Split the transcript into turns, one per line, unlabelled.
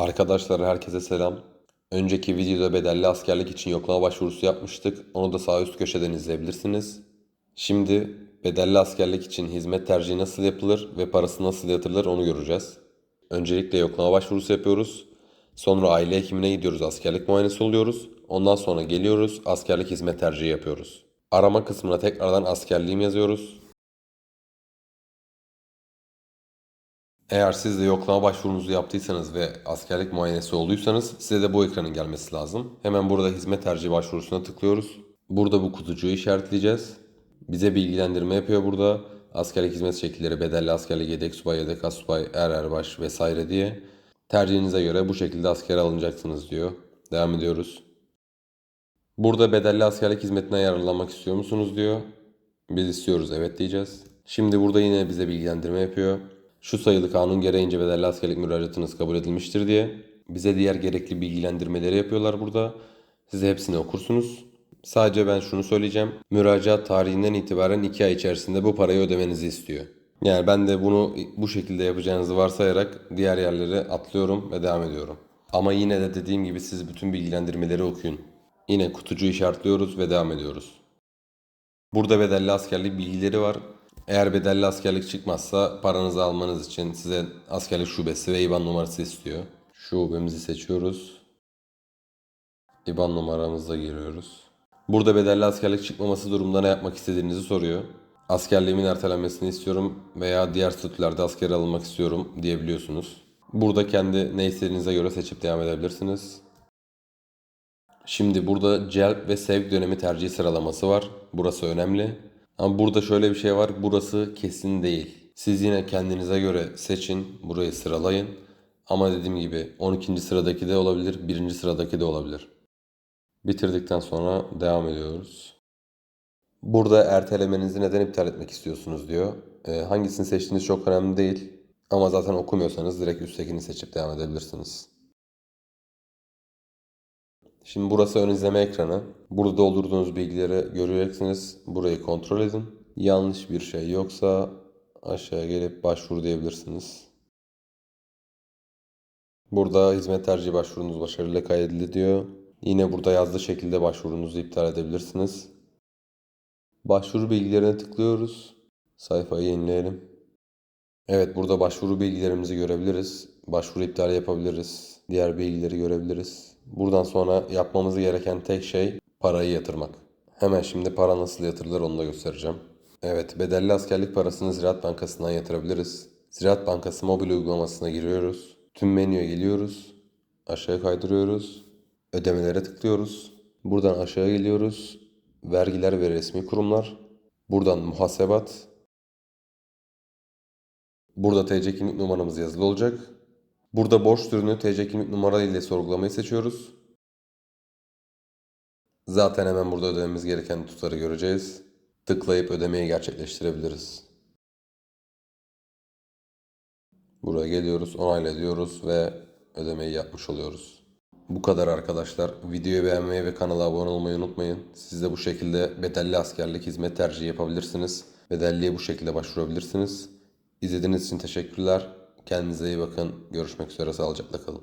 Arkadaşlar herkese selam. Önceki videoda bedelli askerlik için yoklama başvurusu yapmıştık. Onu da sağ üst köşeden izleyebilirsiniz. Şimdi bedelli askerlik için hizmet tercihi nasıl yapılır ve parası nasıl yatırılır onu göreceğiz. Öncelikle yoklama başvurusu yapıyoruz. Sonra aile hekimine gidiyoruz, askerlik muayenesi oluyoruz. Ondan sonra geliyoruz, askerlik hizmet tercihi yapıyoruz. Arama kısmına tekrardan askerliğim yazıyoruz. Eğer siz de yoklama başvurunuzu yaptıysanız ve askerlik muayenesi olduysanız size de bu ekranın gelmesi lazım. Hemen burada hizmet tercihi başvurusuna tıklıyoruz. Burada bu kutucuğu işaretleyeceğiz. Bize bilgilendirme yapıyor burada. Askerlik hizmet şekilleri, bedelli askerlik, yedek subay, yedek asubay, er erbaş vesaire diye. Tercihinize göre bu şekilde askere alınacaksınız diyor. Devam ediyoruz. Burada bedelli askerlik hizmetine yararlanmak istiyor musunuz diyor. Biz istiyoruz evet diyeceğiz. Şimdi burada yine bize bilgilendirme yapıyor. Şu sayılı kanun gereğince bedelli askerlik müracaatınız kabul edilmiştir diye. Bize diğer gerekli bilgilendirmeleri yapıyorlar burada. Siz hepsini okursunuz. Sadece ben şunu söyleyeceğim. Müracaat tarihinden itibaren 2 ay içerisinde bu parayı ödemenizi istiyor. Yani ben de bunu bu şekilde yapacağınızı varsayarak diğer yerlere atlıyorum ve devam ediyorum. Ama yine de dediğim gibi siz bütün bilgilendirmeleri okuyun. Yine kutucu işaretliyoruz ve devam ediyoruz. Burada bedelli askerlik bilgileri var. Eğer bedelli askerlik çıkmazsa paranızı almanız için size askerlik şubesi ve IBAN numarası istiyor. Şubemizi seçiyoruz. IBAN numaramızla giriyoruz. Burada bedelli askerlik çıkmaması durumunda ne yapmak istediğinizi soruyor. Askerliğimin ertelenmesini istiyorum veya diğer statülerde askere alınmak istiyorum diyebiliyorsunuz. Burada kendi ne istediğinize göre seçip devam edebilirsiniz. Şimdi burada celp ve sevk dönemi tercih sıralaması var. Burası önemli. Ama burada şöyle bir şey var. Burası kesin değil. Siz yine kendinize göre seçin. Burayı sıralayın. Ama dediğim gibi 12. sıradaki de olabilir, 1. sıradaki de olabilir. Bitirdikten sonra devam ediyoruz. Burada ertelemenizi neden iptal etmek istiyorsunuz diyor. Ee, hangisini seçtiğiniz çok önemli değil. Ama zaten okumuyorsanız direkt üsttekini seçip devam edebilirsiniz. Şimdi burası ön izleme ekranı. Burada doldurduğunuz bilgileri göreceksiniz. Burayı kontrol edin. Yanlış bir şey yoksa aşağıya gelip başvur diyebilirsiniz. Burada hizmet tercihi başvurunuz başarıyla kaydedildi diyor. Yine burada yazdığı şekilde başvurunuzu iptal edebilirsiniz. Başvuru bilgilerine tıklıyoruz. Sayfayı yenileyelim. Evet burada başvuru bilgilerimizi görebiliriz. Başvuru iptali yapabiliriz. Diğer bilgileri görebiliriz. Buradan sonra yapmamız gereken tek şey parayı yatırmak. Hemen şimdi para nasıl yatırılır onu da göstereceğim. Evet bedelli askerlik parasını Ziraat Bankası'ndan yatırabiliriz. Ziraat Bankası mobil uygulamasına giriyoruz. Tüm menüye geliyoruz. Aşağıya kaydırıyoruz. Ödemelere tıklıyoruz. Buradan aşağı geliyoruz. Vergiler ve resmi kurumlar. Buradan muhasebat. Burada TC kimlik numaramız yazılı olacak. Burada borç türünü TC kimlik numara ile sorgulamayı seçiyoruz. Zaten hemen burada ödememiz gereken tutarı göreceğiz. Tıklayıp ödemeyi gerçekleştirebiliriz. Buraya geliyoruz, onayla diyoruz ve ödemeyi yapmış oluyoruz. Bu kadar arkadaşlar. Videoyu beğenmeyi ve kanala abone olmayı unutmayın. Siz de bu şekilde bedelli askerlik hizmet tercihi yapabilirsiniz. Bedelliye bu şekilde başvurabilirsiniz. İzlediğiniz için teşekkürler. Kendinize iyi bakın. Görüşmek üzere. Sağlıcakla kalın.